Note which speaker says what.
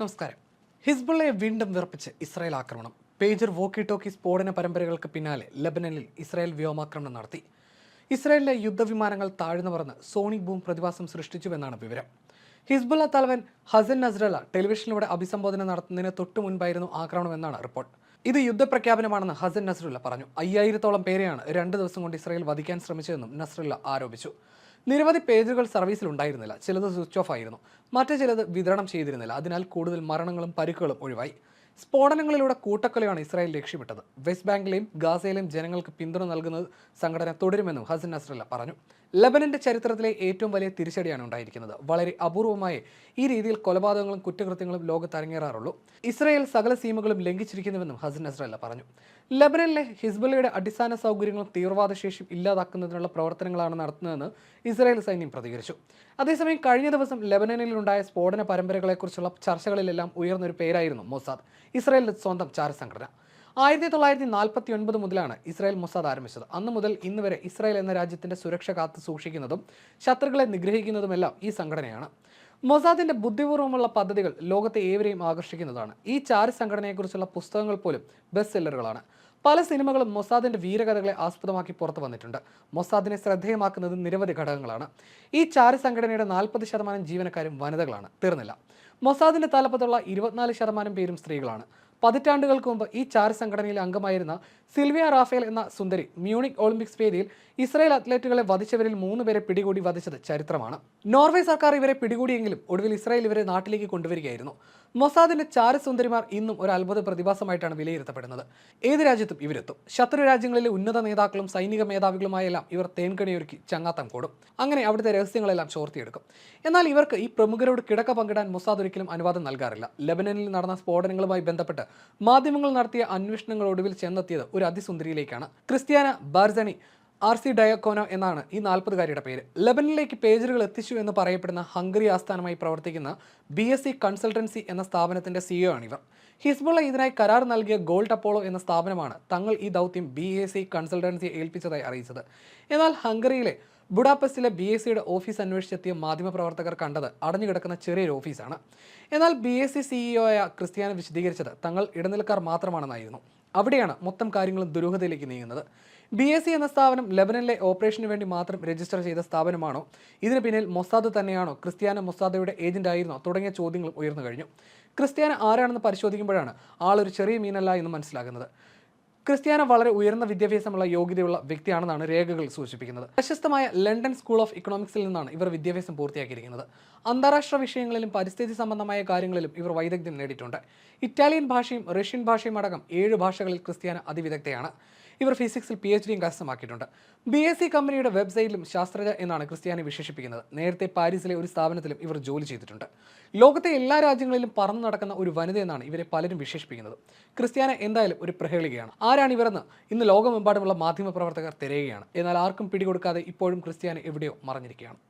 Speaker 1: നമസ്കാരം. ഹിസ്ബുള്ളയെ വീണ്ടും വിറപ്പിച്ച് ഇസ്രായേൽ ആക്രമണം. പേജർ വോക്കി ടോക്കി സ്ഫോടന പരമ്പരകൾക്ക് പിന്നാലെ ലബനനിൽ ഇസ്രായേൽ വ്യോമാക്രമണം നടത്തി. ഇസ്രായേലിലെ യുദ്ധവിമാനങ്ങൾ താഴ്ന്നു പറന്ന് സോണിക് ബൂം പ്രതിഭാസം സൃഷ്ടിച്ചുവെന്നാണ് വിവരം. ഹിസ്ബുള്ള തലവൻ ഹസൻ നസ്രല ടെലിവിഷനിലൂടെ അഭിസംബോധന നടത്തുന്നതിന് തൊട്ടു മുൻപായിരുന്നു ആക്രമണമെന്നാണ് റിപ്പോർട്ട്. ഇത് യുദ്ധപ്രഖ്യാപനമാണെന്ന് ഹസൻ നസ്രുല്ല പറഞ്ഞു. അയ്യായിരത്തോളം പേരെയാണ് രണ്ട് ദിവസം കൊണ്ട് ഇസ്രായേൽ വധിക്കാൻ ശ്രമിച്ചതെന്നും നസ്രുല്ല ആരോപിച്ചു. നിരവധി പേജുകൾ സർവീസിൽ ഉണ്ടായിരുന്നില്ല. ചിലത് സ്വിച്ച് ഓഫ് ആയിരുന്നു. മറ്റു ചിലത് വിതരണം ചെയ്തിരുന്നില്ല. അതിനാൽ കൂടുതൽ മരണങ്ങളും പരിക്കുകളും ഒഴിവായി. സ്ഫോടനങ്ങളിലൂടെ കൂട്ടക്കൊലയാണ് ഇസ്രായേൽ ലക്ഷ്യമിട്ടത്. വെസ്റ്റ് ബാങ്കിലെയും ഗാസയിലെയും ജനങ്ങൾക്ക് പിന്തുണ നൽകുന്നത് സംഘടന തുടരുമെന്നും ഹസൻ നസ്രല്ല പറഞ്ഞു. ലബനന്റെ ചരിത്രത്തിലെ ഏറ്റവും വലിയ തിരിച്ചടിയാണ് ഉണ്ടായിരിക്കുന്നത്. വളരെ അപൂർവമായി ഈ രീതിയിൽ കൊലപാതകങ്ങളും കുറ്റകൃത്യങ്ങളും ലോകത്ത് അരങ്ങേറാറുള്ളൂ. ഇസ്രായേൽ സകല സീമകളും ലംഘിച്ചിരിക്കുന്നുവെന്നും ഹസൻ നസ്രല്ല പറഞ്ഞു. ലബനനിലെ ഹിസ്ബുള്ളയുടെ അടിസ്ഥാന സൗകര്യങ്ങളും തീവ്രവാദ ശേഷിയും ഇല്ലാതാക്കുന്നതിനുള്ള പ്രവർത്തനങ്ങളാണ് നടത്തുന്നതെന്ന് ഇസ്രായേൽ സൈന്യം പ്രതികരിച്ചു. അതേസമയം കഴിഞ്ഞ ദിവസം ലബനനിലുണ്ടായ സ്ഫോടന പരമ്പരകളെക്കുറിച്ചുള്ള ചർച്ചകളിലെല്ലാം ഉയർന്നൊരു പേരായിരുന്നു മൊസാദ്. ഇസ്രായേലിന്റെ സ്വന്തം ചാരസംഘടന. ആയിരത്തി തൊള്ളായിരത്തി നാൽപ്പത്തി ഒൻപത് മുതലാണ് ഇസ്രായേൽ മൊസാദ് ആരംഭിച്ചത്. അന്ന് മുതൽ ഇന്ന് വരെ ഇസ്രായേൽ എന്ന രാജ്യത്തിന്റെ സുരക്ഷ കാത്തു സൂക്ഷിക്കുന്നതും ശത്രുക്കളെ നിഗ്രഹിക്കുന്നതുമെല്ലാം ഈ സംഘടനയാണ്. മൊസാദിന്റെ ബുദ്ധിപൂർവമുള്ള പദ്ധതികൾ ലോകത്തെ ഏവരെയും ആകർഷിക്കുന്നതാണ്. ഈ ചാര സംഘടനയെക്കുറിച്ചുള്ള പുസ്തകങ്ങൾ പോലും ബെസ്റ്റ് സെല്ലറുകളാണ് പല സിനിമകളും മൊസാദിന്റെ വീരകഥകളെ ആസ്പദമാക്കി പുറത്തു വന്നിട്ടുണ്ട്. മൊസാദിനെ ശ്രദ്ധേയമാക്കുന്നത് നിരവധി ഘടകങ്ങളാണ്. ഈ ചാര സംഘടനയുടെ നാൽപ്പത് ശതമാനം ജീവനക്കാരും വനിതകളാണ്. തീർന്നില്ല. മൊസാദിന്റെ തലപ്പത്തുള്ള ഇരുപത്തിനാല് ശതമാനം പേരും സ്ത്രീകളാണ്. പതിറ്റാണ്ടുകൾക്ക് മുമ്പ് ഈ ചാര സംഘടനയിലെ അംഗമായിരുന്ന സിൽവിയ റാഫേൽ എന്ന സുന്ദരി മ്യൂണിക് ഒളിമ്പിക്സ് വേദിയിൽ ഇസ്രായേൽ അത്ലറ്റുകളെ വധിച്ചവരിൽ മൂന്ന് പേരെ പിടികൂടി വധിച്ചത് ചരിത്രമാണ്. നോർവേ സർക്കാർ ഇവരെ പിടികൂടിയെങ്കിലും ഒടുവിൽ ഇസ്രായേൽ ഇവരെ നാട്ടിലേക്ക് കൊണ്ടുവരികയായിരുന്നു. മൊസാദിന്റെ ചാരസുന്ദരിമാർ ഇന്നും ഒരു അത്ഭുത പ്രതിഭാസമായിട്ടാണ് വിലയിരുത്തപ്പെടുന്നത്. ഏത് രാജ്യത്തും ഇവരെത്തും. ശത്രു രാജ്യങ്ങളിലെ ഉന്നത നേതാക്കളും സൈനിക മേധാവികളുമായെല്ലാം ഇവർ തേൻകണിയൊരുക്കി ചങ്ങാത്തം കൂടും. അങ്ങനെ അവിടുത്തെ രഹസ്യങ്ങളെല്ലാം ചോർത്തിയെടുക്കും. എന്നാൽ ഇവർക്ക് ഈ പ്രമുഖരോട് കിടക്ക പങ്കിടാൻ മൊസാദ് ഒരിക്കലും അനുവാദം നൽകാറില്ല. ലെബനനിൽ നടന്ന സ്ഫോടനങ്ങളുമായി ബന്ധപ്പെട്ട് മാധ്യമങ്ങൾ നടത്തിയ അന്വേഷണങ്ങൾ ഒടുവിൽ ചെന്നെത്തിയത് ഒരു അതിസുന്ദരിയിലേക്കാണ്. Cristiana Barsony Arcidiacono എന്നാണ് ഈ നാൽപ്പതുകാരിയുടെ പേര്. ലെബനിലേക്ക് പേജറുകൾ എത്തിച്ചു എന്ന് പറയപ്പെടുന്ന ഹംഗറി ആസ്ഥാനമായി പ്രവർത്തിക്കുന്ന ബി എസ് സി കൺസൾട്ടൻസി എന്ന സ്ഥാപനത്തിന്റെ സിഇഒ ആണിവർ. ഹിസ്ബുള്ള ഇതിനായി കരാർ നൽകിയ ഗോൾഡ് അപ്പോളോ എന്ന സ്ഥാപനമാണ് തങ്ങൾ ഈ ദൗത്യം ബി എസ് സി കൺസൾട്ടൻസിയെ ഏൽപ്പിച്ചതായി അറിയിച്ചത്. എന്നാൽ ഹംഗറിയിലെ ബുഡാപെസ്റ്റിലെ ബി എസ് സിയുടെ ഓഫീസ് അന്വേഷിച്ചെത്തിയ മാധ്യമപ്രവർത്തകർ കണ്ടത് അടഞ്ഞുകിടക്കുന്ന ചെറിയൊരു ഓഫീസാണ്. എന്നാൽ ബി എസ് സി സിഇഒ ആയ ക്രിസ്ത്യാന വിശദീകരിച്ചത് തങ്ങൾ ഇടനിലക്കാർ മാത്രമാണെന്നായിരുന്നു. അവിടെയാണ് മൊത്തം കാര്യങ്ങളും ദുരൂഹതയിലേക്ക് നീങ്ങുന്നത്. ബി എസ് സി എന്ന സ്ഥാപനം ലെബനനിലെ ഓപ്പറേഷന് വേണ്ടി മാത്രം രജിസ്റ്റർ ചെയ്ത സ്ഥാപനമാണോ? ഇതിന് പിന്നിൽ മൊസാദ് തന്നെയാണോ? ക്രിസ്ത്യാന മൊസാദയുടെ ഏജന്റ് ആയിരുന്നോ? തുടങ്ങിയ ചോദ്യങ്ങളും ഉയർന്നു കഴിഞ്ഞു. ക്രിസ്ത്യാന ആരാണെന്ന് പരിശോധിക്കുമ്പോഴാണ് ആളൊരു ചെറിയ മീനല്ല എന്ന് മനസ്സിലാകുന്നത്. ക്രിസ്ത്യാന വളരെ ഉയർന്ന വിദ്യാഭ്യാസമുള്ള യോഗ്യതയുള്ള വ്യക്തിയാണെന്നാണ് രേഖകൾ സൂചിപ്പിക്കുന്നത്. പ്രശസ്തമായ ലണ്ടൻ സ്കൂൾ ഓഫ് ഇക്കണോമിക്സിൽ നിന്നാണ് ഇവർ വിദ്യാഭ്യാസം പൂർത്തിയാക്കിയിരിക്കുന്നത്. അന്താരാഷ്ട്ര വിഷയങ്ങളിലും പരിസ്ഥിതി സംബന്ധമായ കാര്യങ്ങളിലും ഇവർ വൈദഗ്ധ്യം നേടിയിട്ടുണ്ട്. ഇറ്റാലിയൻ ഭാഷയും റഷ്യൻ ഭാഷയും അടക്കം ഏഴ് ഭാഷകളിൽ ക്രിസ്ത്യാന അതിവിദഗ്ധയാണ്. ഇവർ ഫിസിക്സിൽ പി എച്ച് ഡിയും കരസ്ഥമാക്കിയിട്ടുണ്ട്. ബി എസ് സി കമ്പനിയുടെ വെബ്സൈറ്റിലും ശാസ്ത്രജ്ഞ എന്നാണ് ക്രിസ്ത്യാനി വിശേഷിപ്പിക്കുന്നത്. നേരത്തെ പാരീസിലെ ഒരു സ്ഥാപനത്തിലും ഇവർ ജോലി ചെയ്തിട്ടുണ്ട്. ലോകത്തെ എല്ലാ രാജ്യങ്ങളിലും പറന്നു നടക്കുന്ന ഒരു വനിതയെന്നാണ് ഇവരെ പലരും വിശേഷിപ്പിക്കുന്നത്. ക്രിസ്ത്യാന എന്തായാലും ഒരു പ്രഹേളികയാണ്. ആരാണ് ഇവരെന്ന് ഇന്ന് ലോകമെമ്പാടുമുള്ള മാധ്യമപ്രവർത്തകർ തിരയുകയാണ്. എന്നാൽ ആർക്കും പിടികൊടുക്കാതെ ഇപ്പോഴും ക്രിസ്ത്യാനി എവിടെയോ മറഞ്ഞിരിക്കുകയാണ്.